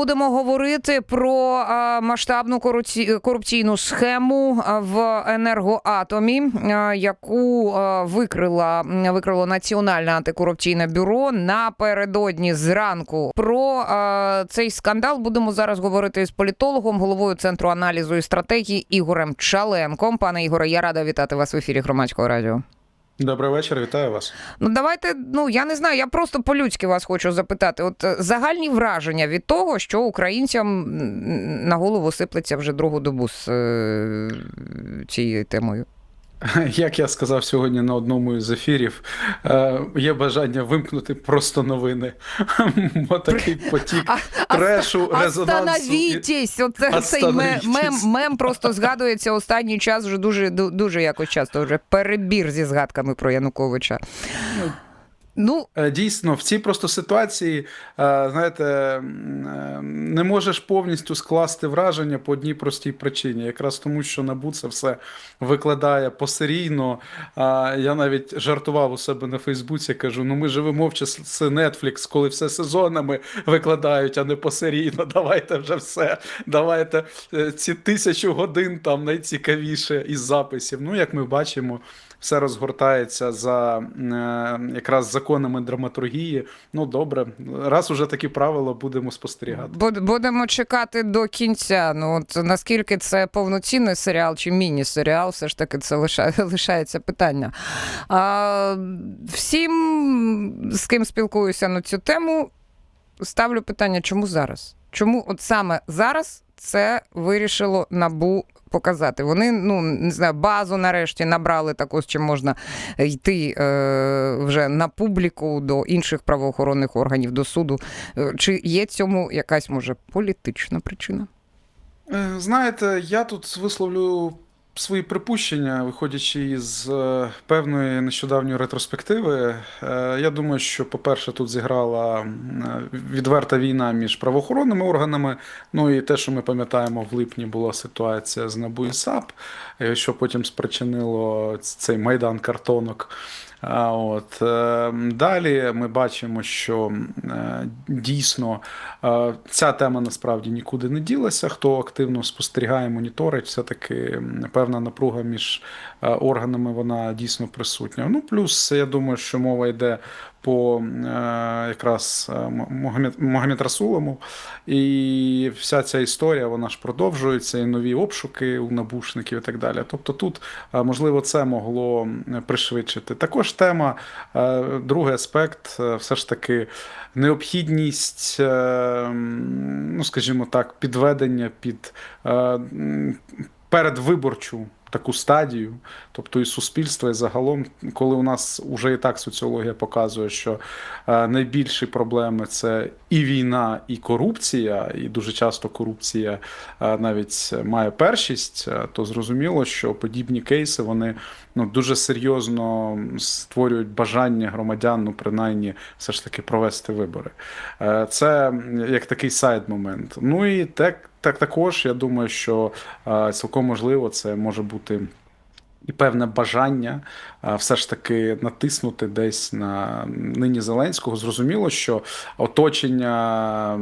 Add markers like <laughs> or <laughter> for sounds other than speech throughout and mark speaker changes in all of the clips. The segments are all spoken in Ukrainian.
Speaker 1: будемо говорити про масштабну корупці- корупційну схему в енергоатомі, яку викрила викрило Національне антикорупційне бюро напередодні зранку. Про цей скандал будемо зараз говорити з політологом, головою центру аналізу і стратегії Ігорем Чаленком. Пане Ігоре, я рада вітати вас в ефірі громадського радіо.
Speaker 2: Добрий вечір, вітаю вас.
Speaker 1: Ну, давайте, ну я не знаю, я просто по-людськи вас хочу запитати. От е, загальні враження від того, що українцям на голову сиплеться вже другу добу з е, цією темою. <laughs>
Speaker 2: Як я сказав сьогодні на одному із ефірів, е, є бажання вимкнути просто новини. <laughs> Бо такий потік трешу, резонансу.
Speaker 1: Оце цей мем, мем, мем просто згадується останній час вже дуже дуже якось часто. Вже перебір зі згадками про Януковича. Ну,
Speaker 2: Е, Дійсно, в цій просто ситуації, е, знаєте, е, не можеш повністю скласти враження по одній простій причині. Якраз тому, що НАБУ це все викладає посерійно. Я навіть жартував у себе на Фейсбуці, кажу: ну ми живемо в часи Netflix, коли все сезонами викладають, а не посерійно. <laughs> Давайте вже все. Давайте ці тисячу годин там найцікавіше із записів. Ну, як ми бачимо. Все розгортається за якраз законами драматургії. Ну добре, раз уже такі правила будемо спостерігати.
Speaker 1: Будемо чекати до кінця. Ну от наскільки це повноцінний серіал чи міні-серіал, все ж таки це лиша... <laughs> лишається питання. А, всім, з ким спілкуюся на цю тему, ставлю питання, чому зараз? Чому от саме зараз це вирішило набу показати? Вони, ну не знаю, базу нарешті набрали таку, з чим можна йти е, вже на публіку до інших правоохоронних органів, до суду. Е, Чи є цьому якась може політична причина?
Speaker 2: Е, Знаєте, я тут висловлю свої припущення, виходячи із е, певної нещодавньої ретроспективи. Е, Я думаю, що, по-перше, тут зіграла е, відверта війна між правоохоронними органами. Ну і те, що ми пам'ятаємо, в липні була ситуація з НАБУ і САП, що потім спричинило цей майдан картонок. От е, далі ми бачимо, що е, дійсно е, ця тема насправді нікуди не ділася. Хто активно спостерігає, моніторить, все-таки певна напруга між е, органами вона дійсно присутня. Ну плюс я думаю, що мова йде по е, якраз е, М- Могамед, Могамед Расулому. І вся ця історія вона ж продовжується, і нові обшуки у набушників і так далі. Тобто тут, е, можливо, це могло пришвидшити. Також тема, другий аспект, все ж таки необхідність, ну скажімо так, підведення під передвиборчу. Таку стадію, тобто і суспільство, і загалом, коли у нас вже і так соціологія показує, що е, найбільші проблеми це і війна, і корупція, і дуже часто корупція е, навіть має першість, е, то зрозуміло, що подібні кейси вони ну, дуже серйозно створюють бажання громадян, ну принаймні, все ж таки провести вибори. Це як такий сайд-момент. Ну і так, так також я думаю, що е, цілком можливо це може бути. І певне бажання все ж таки натиснути десь на нині Зеленського. Зрозуміло, що оточення,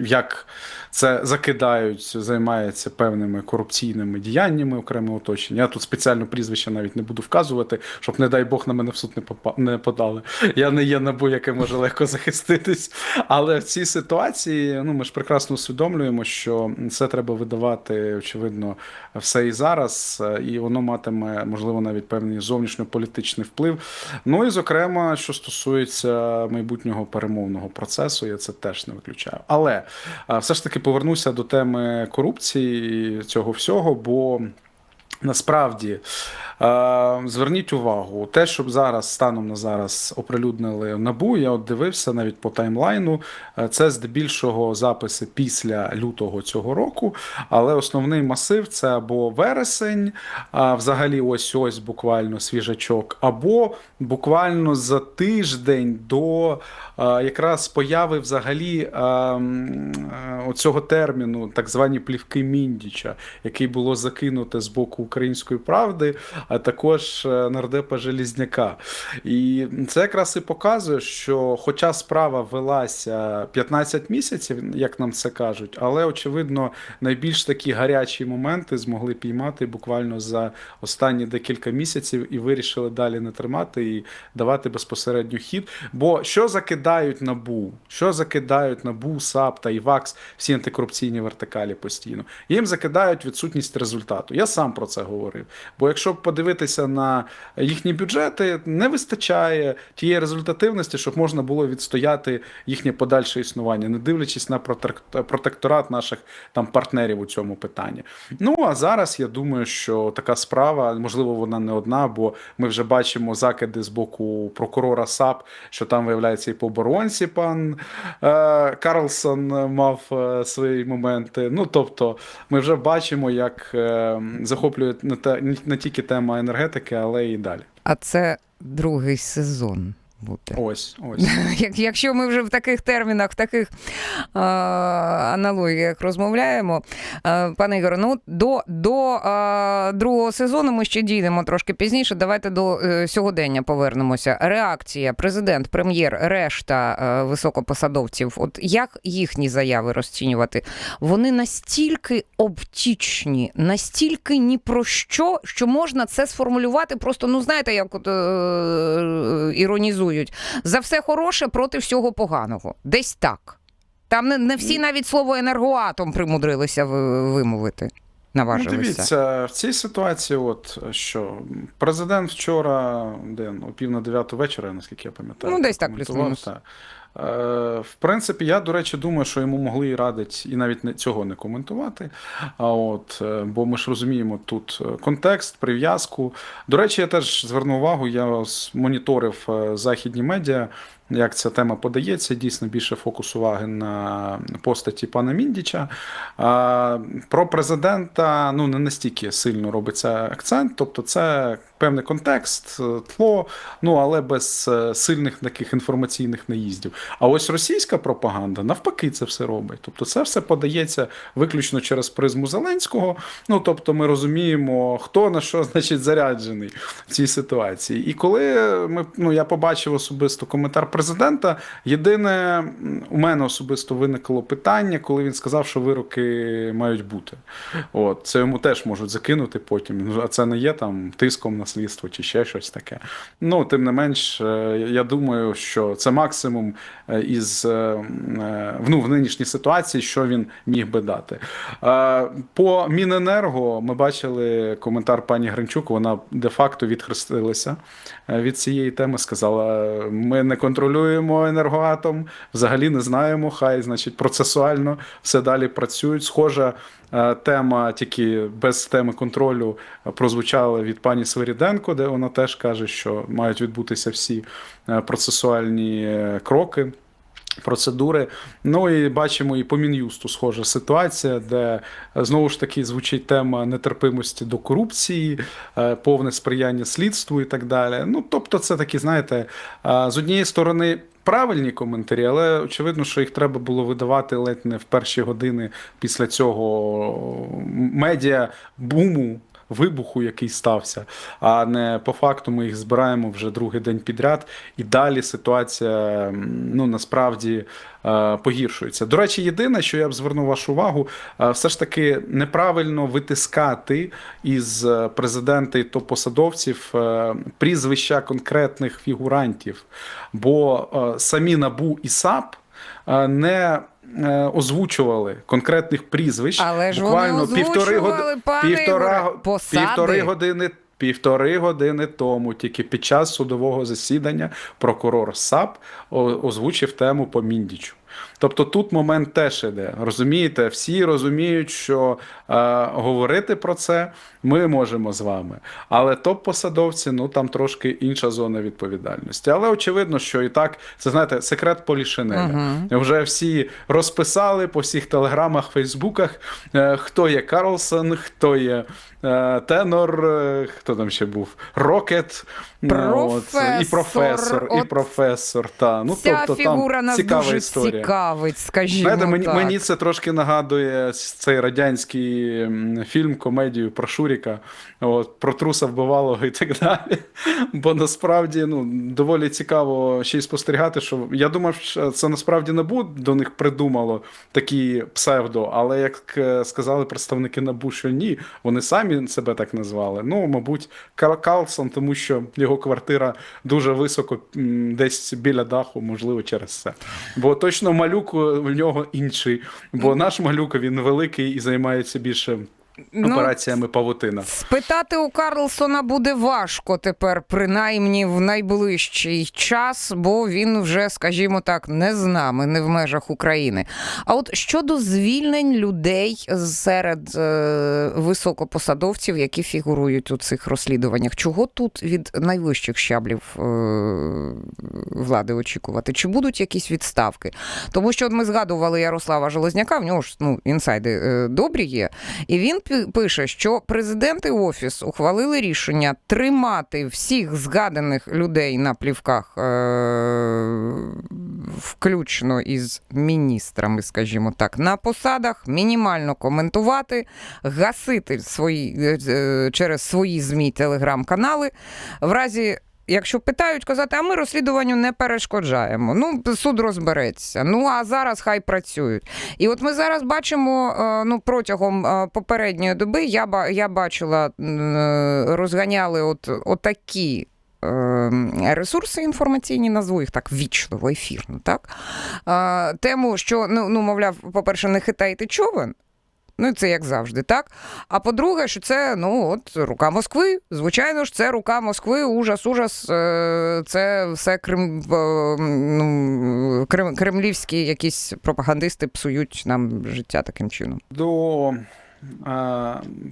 Speaker 2: як це закидають, займається певними корупційними діяннями окреме оточення. Я тут спеціально прізвище навіть не буду вказувати, щоб, не дай Бог, на мене в суд не попа- не подали. Я не є набу, яке може легко захиститись. Але в цій ситуації ну, ми ж прекрасно усвідомлюємо, що це треба видавати, очевидно, все і зараз, е, і воно матиме, можливо, навіть певний зовнішньополітичний вплив. Ну і, зокрема, що стосується майбутнього перемовного процесу, я це теж не виключаю. Але все ж таки повернуся до теми корупції цього всього, бо. Насправді, е, зверніть увагу, те, щоб зараз станом на зараз оприлюднили набу, я от дивився навіть по таймлайну. е, Це здебільшого записи після лютого цього року, але основний масив це або вересень, взагалі ось ось буквально свіжачок, або буквально за тиждень до е, якраз появи взагалі е, е, оцього терміну, так звані плівки Міндіча, який було закинуте з боку української правди, а також е, нардепа Желізняка. І це якраз і показує, що, хоча справа велася 15 місяців, як нам це кажуть, але очевидно найбільш такі гарячі моменти змогли піймати буквально за останні декілька місяців і вирішили далі не тримати і давати безпосередньо хід. Бо що закидають набу? Що закидають набу, САП та ІВАКС, всі антикорупційні вертикалі постійно? Їм закидають відсутність результату. Я сам про це говорив. Бо якщо подивитися на їхні бюджети, не вистачає тієї результативності, щоб можна було відстояти їхнє подальше існування, не дивлячись на протекторат наших там партнерів у цьому питанні. Ну а зараз я думаю, що така справа, можливо, вона не одна, бо ми вже бачимо закиди з боку прокурора САП, що там виявляється і по оборонці пан е, Карлсон мав е, свої моменти. Ну тобто, ми вже бачимо, як е, захоплює не, та не тільки тема енергетики, але і далі.
Speaker 1: А це другий сезон буде.
Speaker 2: Ось, ось. <laughs>
Speaker 1: Як, якщо ми вже в таких термінах, в таких е, аналогіях розмовляємо, е, пане Ігоре, ну до, до е, другого сезону ми ще дійдемо трошки пізніше. Давайте до е, сьогодення повернемося. Реакція, президент, прем'єр, решта е, високопосадовців. От як їхні заяви розцінювати? Вони настільки обтічні, настільки ні про що, що можна це сформулювати просто, ну знаєте, як от, е, іронізують. За все хороше проти всього поганого. Десь так. Там не, не всі навіть слово енергоатом примудрилися вимовити. вимовити.
Speaker 2: Ну, дивіться, в цій ситуації, от що президент вчора, де о пів на дев'яту вечора, наскільки я пам'ятаю,
Speaker 1: Ну, десь так, плюс-мінус.
Speaker 2: Е, в принципі, я, до речі, думаю, що йому могли і радити і навіть цього не коментувати. А от, е, бо ми ж розуміємо тут е, контекст, прив'язку. До речі, я теж звернув увагу, я моніторив західні медіа, як ця тема подається. Дійсно, більше фокус уваги на постаті пана Міндіча. Про президента ну, не настільки сильно робиться акцент, тобто це певний контекст, тло, ну але без е, сильних таких інформаційних наїздів. А ось російська пропаганда навпаки це все робить. Тобто це все подається виключно через призму Зеленського. Ну тобто ми розуміємо, хто на що значить заряджений в цій ситуації. І коли ми ну я побачив особисто коментар президента, єдине у мене особисто виникло питання, коли він сказав, що вироки мають бути. От це йому теж можуть закинути потім. Ну, А це не є там тиском на слідство чи ще щось таке. Ну, тим не менш, е, я думаю, що це максимум е, із е, ну, в нинішній ситуації, що він міг би дати. По Міненерго ми бачили коментар пані Гринчук. Вона де-факто відхрестилася від цієї теми. Сказала: ми не контролюємо енергоатом, взагалі не знаємо. Хай, значить, процесуально все далі працюють. Схожа е, тема, тільки без теми контролю, е, прозвучала від пані Свиріденко, де вона теж каже, що мають відбутися всі е, процесуальні е, кроки. Процедури, ну і бачимо і по мін'юсту схожа ситуація, де е, знову ж таки звучить тема нетерпимості до корупції, е, повне сприяння слідству і так далі. Ну тобто, це такі, знаєте, е, з однієї сторони. Правильні коментарі, але очевидно, що їх треба було видавати ледь не в перші години після цього медіа буму. Вибуху, який стався, а не по факту ми їх збираємо вже другий день підряд, і далі ситуація ну насправді е, погіршується. До речі, єдине, що я б звернув вашу увагу, е, все ж таки неправильно витискати із е, президента і топ-посадовців прізвища конкретних фігурантів, бо самі НАБУ і САП не озвучували конкретних прізвищ.
Speaker 1: Але ж вони
Speaker 2: півтори
Speaker 1: озвучували, пане
Speaker 2: півтора,
Speaker 1: посади.
Speaker 2: півтори години. Півтори години тому, тільки під час судового засідання, прокурор САП озвучив тему по Міндічу. Тобто тут момент теж іде. Розумієте, всі розуміють, що е, говорити про це ми можемо з вами. Але топ-посадовці, ну там трошки інша зона відповідальності. Але очевидно, що і так, це знаєте, секрет Полішинеля. Вже всі розписали по всіх телеграмах, фейсбуках, е, хто є Карлсон, хто є е, Тенор, е, хто там ще був, Рокет. ну, от, і
Speaker 1: Професор,
Speaker 2: професор, і професор. Та. Ну,
Speaker 1: Ця
Speaker 2: тобто,
Speaker 1: фігура
Speaker 2: там
Speaker 1: нас
Speaker 2: цікава
Speaker 1: дуже
Speaker 2: історія.
Speaker 1: Цікавить, скажімо
Speaker 2: Знаєте, мені,
Speaker 1: так.
Speaker 2: мені це трошки нагадує цей радянський фільм, комедію про Шуріка, от, про труса вбивалого і так далі. <laughs> Бо насправді ну, доволі цікаво ще й спостерігати, що я думав, що це насправді НАБУ до них придумало такі псевдо, але як е, сказали представники НАБУ, що ні, вони самі себе так назвали. Ну, мабуть, Кар- Карлсон, тому що його квартира дуже високо, десь біля даху, можливо, через це. Бо точно малюк у- в нього інший. Бо наш малюк він великий і займається більше
Speaker 1: Ну,
Speaker 2: операціями павутина.
Speaker 1: Спитати у Карлсона буде важко тепер, принаймні в найближчий час, бо він вже, скажімо так, не з нами, не в межах України. А от щодо звільнень людей серед е, високопосадовців, які фігурують у цих розслідуваннях, чого тут від найвищих щаблів е, влади очікувати? Чи будуть якісь відставки? Тому що от ми згадували Ярослава Железняка, в нього ж ну, інсайди е, добрі є. І він пише, що президент і офіс ухвалили рішення тримати всіх згаданих людей на плівках, е- включно із міністрами, скажімо так, на посадах, мінімально коментувати, гасити свої е, е, через свої змі телеграм-канали. В разі. Якщо питають, казати, а ми розслідуванню не перешкоджаємо. Ну, суд розбереться. Ну а зараз хай працюють. І от ми зараз бачимо е, ну, протягом е, попередньої доби я, я бачила, е, розганяли от, отакі. Ресурси інформаційні, назву їх так вічливо, ефірно, так? Тему, що, ну, ну, мовляв, по-перше, не хитайте човен. Ну, це як завжди, так? А по-друге, що це ну, от, рука Москви. Звичайно ж, це рука Москви, ужас, ужас. е, Це все крем, ну, крем, кремлівські якісь пропагандисти псують нам життя таким чином.
Speaker 2: До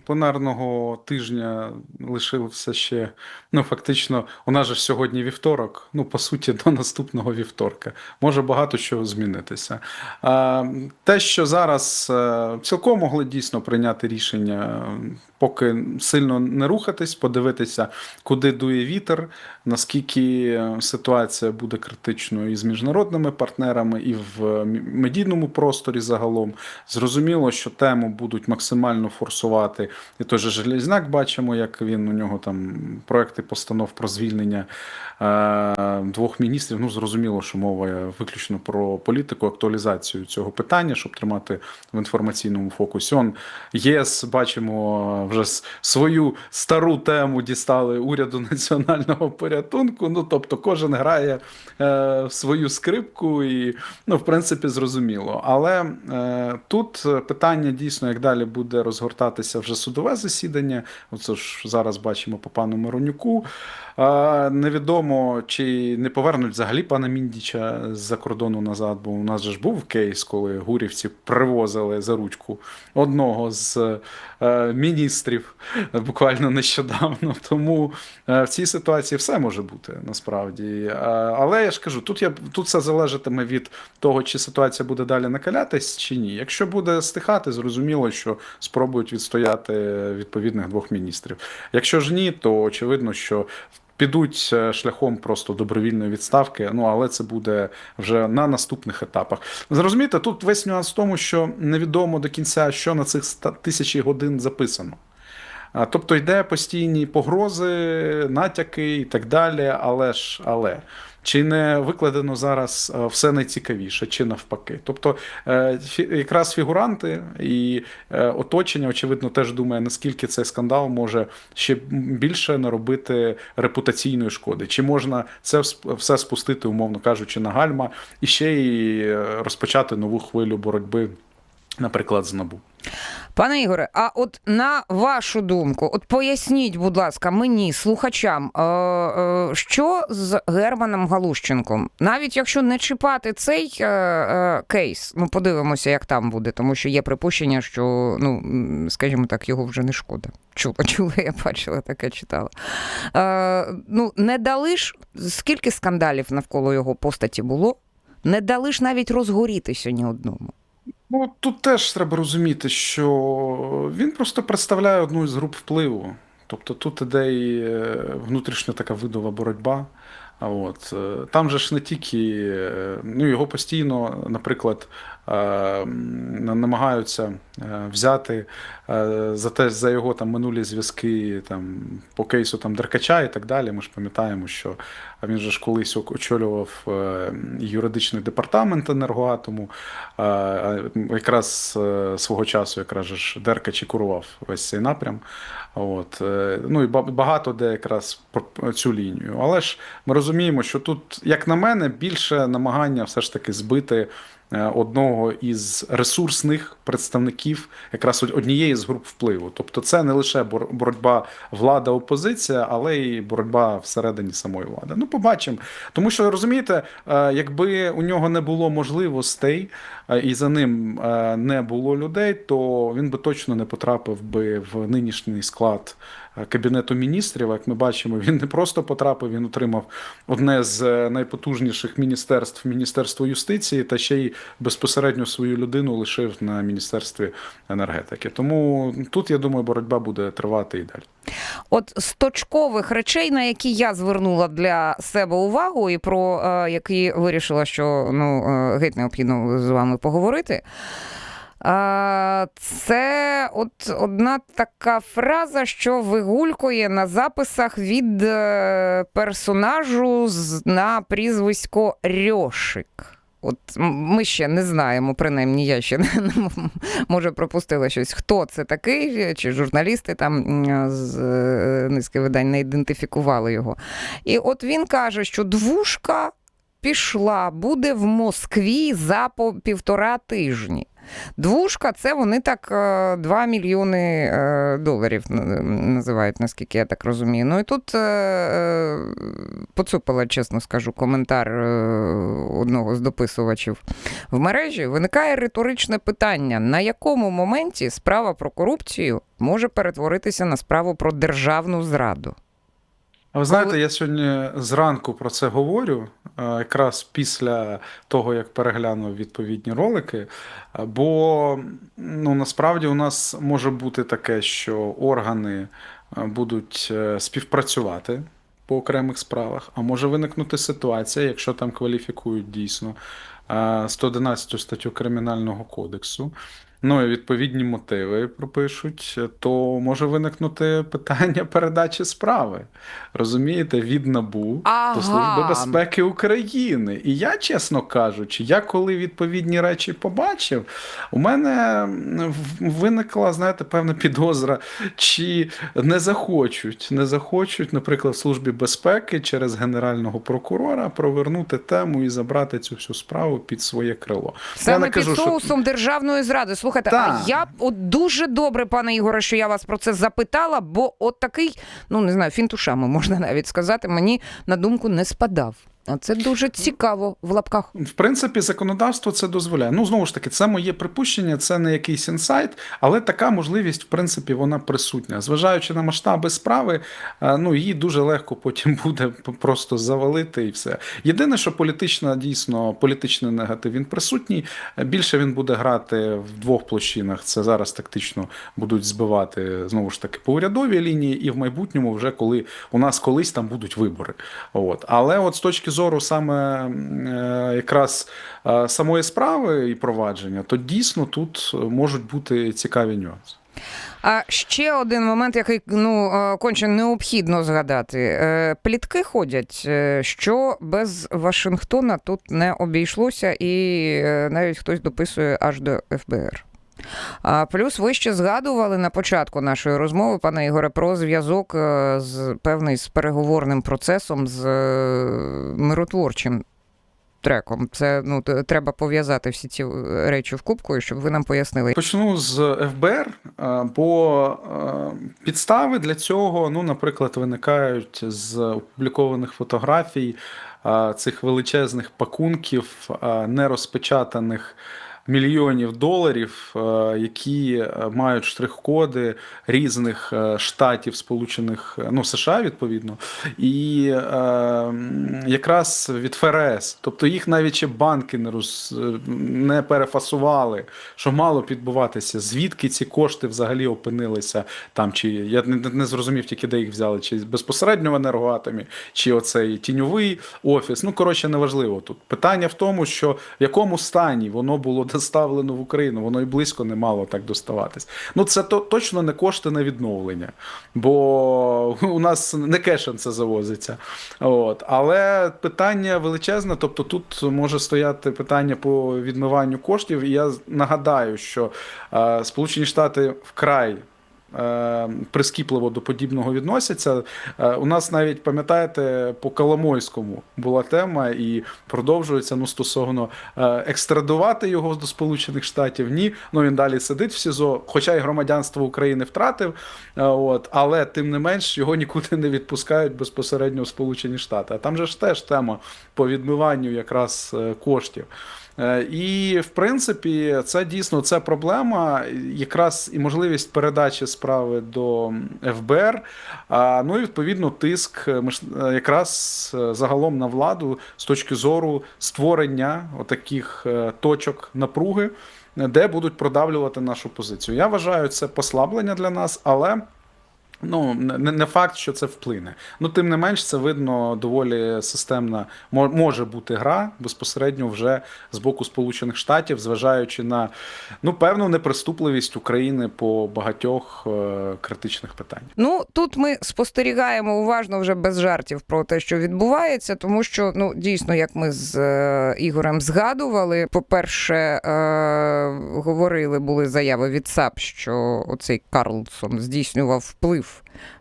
Speaker 2: пленарного тижня лишився ще, ну фактично, у нас же сьогодні вівторок, ну по суті, до наступного вівторка. Може багато чого змінитися. Те, що зараз е, цілком могли дійсно прийняти рішення, поки сильно не рухатись, подивитися, куди дує вітер, наскільки ситуація буде критичною і з міжнародними партнерами, і в медійному просторі загалом. Зрозуміло, що тему будуть максимально форсувати. І той же Железняк бачимо, як він у нього там проекти постанов про звільнення е, двох міністрів. Ну, зрозуміло, що мова виключно про політику, актуалізацію цього питання, щоб тримати в інформаційному фокусі. Он ЄС бачимо вже свою стару тему дістали уряду <laughs> національного порятунку. Ну тобто, кожен грає е, свою скрипку, і ну, в принципі, зрозуміло. Але е, тут питання дійсно, як далі буде розгортатися вже судове засідання. Оце ж зараз бачимо по пану Миронюку. Е, невідомо, чи не повернуть взагалі пана Міндіча з-за кордону назад, бо у нас же ж був кейс, коли гурівці привозили за ручку одного з е, міністрів буквально нещодавно. <laughs> Тому е, в цій ситуації все може бути насправді. Е, але я ж кажу, тут я тут все залежатиме від того, чи ситуація буде далі накалятись, чи ні. Якщо буде стихати, зрозуміло, що спробують відстояти відповідних двох міністрів. Якщо ж ні, то очевидно, що. Підуть е, шляхом просто добровільної відставки, ну але це буде вже на наступних етапах. Зрозумієте, тут весь нюанс в тому, що невідомо до кінця, що на цих тисячі годин записано. Тобто йде постійні погрози, натяки і так далі. Але ж але чи не викладено зараз е, все найцікавіше, чи навпаки? Тобто, е, якраз фігуранти і е, оточення, очевидно, теж думає, наскільки цей скандал може ще більше наробити репутаційної шкоди. Чи можна це все спустити, умовно кажучи, на гальма і ще й розпочати нову хвилю боротьби, наприклад, з набу.
Speaker 1: Пане Ігоре, а от на вашу думку, от поясніть, будь ласка, мені, слухачам, е, е, що з Германом Галущенком? Навіть якщо не чіпати цей е, кейс, ну подивимося, як там буде, тому що є припущення, що, ну, скажімо так, його вже не шкода. Чула, <laughs> чула, я бачила, таке читала. Ну, не дали ж, скільки скандалів навколо його постаті було? Не дали ж навіть розгорітися ні одному.
Speaker 2: Ну, тут теж треба розуміти, що він просто представляє одну із груп впливу. Тобто тут іде і е, внутрішня така видова боротьба. А От. е, Там же ж не тільки, е, ну його постійно, наприклад, намагаються е, взяти е, за те, за його там минулі зв'язки там, по кейсу там, Деркача і так далі. Ми ж пам'ятаємо, що він же ж колись очолював е, юридичний департамент енергоатому, якраз е, свого часу якраз ж Деркач і курував весь цей напрям. От, е, ну і багато де якраз про цю лінію. Але ж ми розуміємо, що тут, як на мене, більше намагання все ж таки збити е, одного із ресурсних представників якраз однієї з груп впливу. Тобто, це не лише бор- боротьба влада-опозиція, але й боротьба всередині самої влади. Ну, побачимо. Тому що розумієте, е, якби у нього не було можливостей е, і за ним е, не було людей, то він би точно не потрапив би в нинішній склад е, кабінету міністрів. Як ми бачимо, він не просто потрапив, він отримав одне з е, найпотужніших міністерств Міністерство юстиції, та ще й безпосередньо свою людину лишив на міністерстві енергетики. Тому тут я думаю, боротьба буде тривати і далі.
Speaker 1: От з точкових речей, на які я звернула для себе увагу, і про е, які вирішила, що ну е, геть необхідно з вами поговорити. Це от одна така фраза, що вигулькує на записах від е, персонажу на прізвисько Рьошик. От ми ще не знаємо, принаймні я ще <laughs> не може пропустила щось. Хто це такий? Чи журналісти там з е, низки видань не ідентифікували його. І от він каже, що двушка пішла, буде в Москві за півтора тижні. Двушка це вони так е, 2 мільйони е, доларів називають, наскільки я так розумію. Ну і тут е, е, поцупила, чесно скажу, коментар е, одного з дописувачів в мережі. Виникає риторичне питання: на якому моменті справа про корупцію може перетворитися на справу про державну зраду?
Speaker 2: А ви знаєте, я сьогодні зранку про це говорю, е, якраз після того, як переглянув відповідні ролики. Е, Бо ну, насправді у нас може бути таке, що органи е, будуть е, співпрацювати по окремих справах, а може виникнути ситуація, якщо там кваліфікують дійсно е, 111 статтю Кримінального кодексу. Ну і відповідні мотиви пропишуть, то може виникнути питання передачі справи розумієте, від НАБУ
Speaker 1: Ага.
Speaker 2: до Служби безпеки України. І я, чесно кажучи, я коли відповідні речі побачив, у мене виникла, знаєте, певна підозра, чи не захочуть, не захочуть, наприклад, в Службі безпеки через генерального прокурора провернути тему і забрати цю всю справу під своє крило.
Speaker 1: Саме
Speaker 2: не
Speaker 1: під
Speaker 2: кажу, що-
Speaker 1: державної зради. Слухайте,
Speaker 2: Та.
Speaker 1: а я от дуже добре, пане Ігоре, що я вас про це запитала, бо от такий, ну не знаю, фінтушами можна <laughs> навіть сказати, мені на думку не спадав. Це дуже цікаво в лапках.
Speaker 2: В принципі, законодавство це дозволяє. Ну, знову ж таки, це моє припущення, це не якийсь інсайт, але така можливість, в принципі, вона присутня. Зважаючи на масштаби справи, е, ну її дуже легко потім <laughs> буде просто завалити і все. Єдине, що політична, дійсно, політичний негатив він присутній. Більше він буде грати в двох площинах. Це зараз тактично будуть збивати знову ж таки по урядовій лінії, і в майбутньому, вже коли у нас колись там будуть вибори. От. Але от з точки зору саме е, якраз е, самої справи і провадження, то дійсно тут можуть бути цікаві нюанси.
Speaker 1: А ще один момент, який ну е, конче необхідно згадати. Плітки ходять, що без Вашингтона тут не обійшлося, і навіть хтось дописує аж до ФБР. А плюс ви ще згадували на початку нашої розмови, пане Ігоре, про зв'язок е, з певний з переговорним процесом з е, миротворчим треком. Це ну треба пов'язати всі ці е, речі в кубку, щоб ви нам пояснили.
Speaker 2: Почну з ФБР, бо підстави для цього, ну, наприклад, виникають з опублікованих фотографій цих величезних пакунків, нерозпечатаних мільйонів доларів, е, які е, мають штрих-коди різних е, штатів Сполучених ну США відповідно, і якраз від ФРС. Тобто їх навіть ще банки не роз не перефасували, що мало підбуватися. Звідки ці кошти взагалі опинилися там? Чи я не, не зрозумів тільки де їх взяли, чи безпосередньо в енергоатомі, чи оцей тіньовий офіс. Ну коротше, неважливо тут. Питання в тому, що в якому стані воно було доставлено в Україну, воно і близько не мало так доставатись. Ну це то точно не кошти на відновлення, бо у нас не кешем це завозиться. От. Але питання величезне, тобто тут може стояти питання по відмиванню коштів. І я нагадаю, що е, Сполучені Штати вкрай. Е, Прискіпливо до подібного відносяться. Е, У нас навіть пам'ятаєте, по Коломойському була тема і продовжується ну, стосовно е, екстрадувати його до Сполучених Штатів. Ні, ну він далі сидить в СІЗО, хоча й громадянство України втратив. От, але тим не менш його нікуди не відпускають безпосередньо в Сполучені Штати. А там же ж теж тема по відмиванню якраз коштів. Е, І в принципі, це дійсно це проблема, якраз і можливість передачі справи до ФБР. Ну і відповідно тиск е, е, якраз загалом на владу з точки зору створення отаких е, точок напруги, де будуть продавлювати нашу позицію. Я вважаю, це послаблення для нас, але. Ну, не, не факт, що це вплине. Ну, тим не менш, це видно доволі системна мо- може бути гра безпосередньо вже з боку Сполучених Штатів, зважаючи на ну, певну неприступливість України по багатьох е, критичних питаннях.
Speaker 1: Ну тут ми спостерігаємо уважно вже без жартів про те, що відбувається, тому що ну дійсно, як ми з е, Ігорем згадували, по-перше, е, говорили, були заяви від САП, що оцей Карлсон здійснював вплив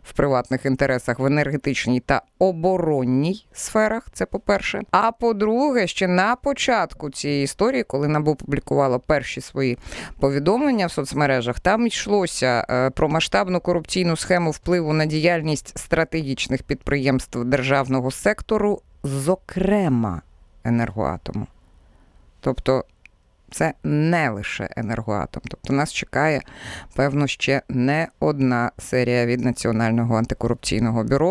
Speaker 1: в приватних інтересах в енергетичній та оборонній сферах. Це по-перше. А по-друге, ще на початку цієї історії, коли НАБУ публікувала перші свої повідомлення в соцмережах, там йшлося е, про масштабну корупційну схему впливу на діяльність стратегічних підприємств державного сектору, зокрема енергоатому. Тобто це не лише енергоатом. Тобто нас чекає, певно, ще не одна серія від Національного антикорупційного бюро